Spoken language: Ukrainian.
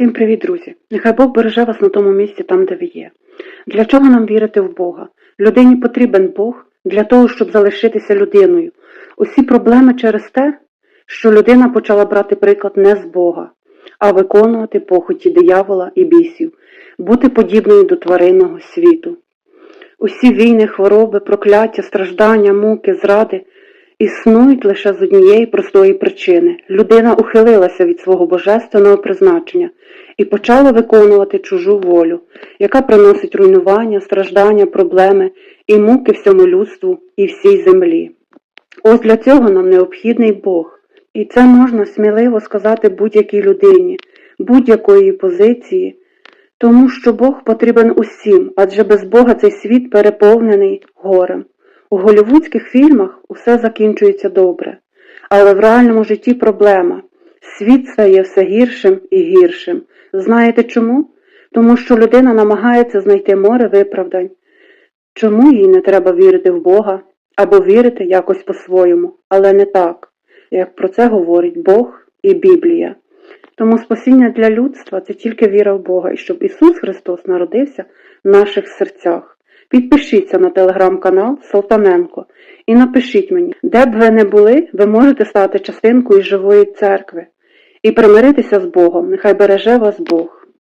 Всім привіт, друзі! Нехай Бог береже вас на тому місці, там, де ви є. Для чого нам вірити в Бога? Людині потрібен Бог для того, щоб залишитися людиною. Усі проблеми через те, що людина почала брати приклад не з Бога, а виконувати похоті диявола і бісів, бути подібною до тваринного світу. Усі війни, хвороби, прокляття, страждання, муки, зради існують лише з однієї простої причини. Людина ухилилася від свого божественного призначення і почала виконувати чужу волю, яка приносить руйнування, страждання, проблеми і муки всьому людству і всій землі. Ось для цього нам необхідний Бог. І це можна сміливо сказати будь-якій людині, будь-якої позиції, тому що Бог потрібен усім, адже без Бога цей світ переповнений горем. У голівудських фільмах усе закінчується добре, але в реальному житті проблема. Світ стає все гіршим і гіршим. Знаєте чому? Тому що людина намагається знайти море виправдань. Чому їй не треба вірити в Бога або вірити якось по-своєму, але не так, як про це говорить Бог і Біблія. Тому спасіння для людства це тільки віра в Бога і щоб Ісус Христос народився в наших серцях. Підпишіться на телеграм-канал Салтаненко і напишіть мені, де б ви не були, ви можете стати частинкою живої церкви і примиритися з Богом. Нехай береже вас Бог.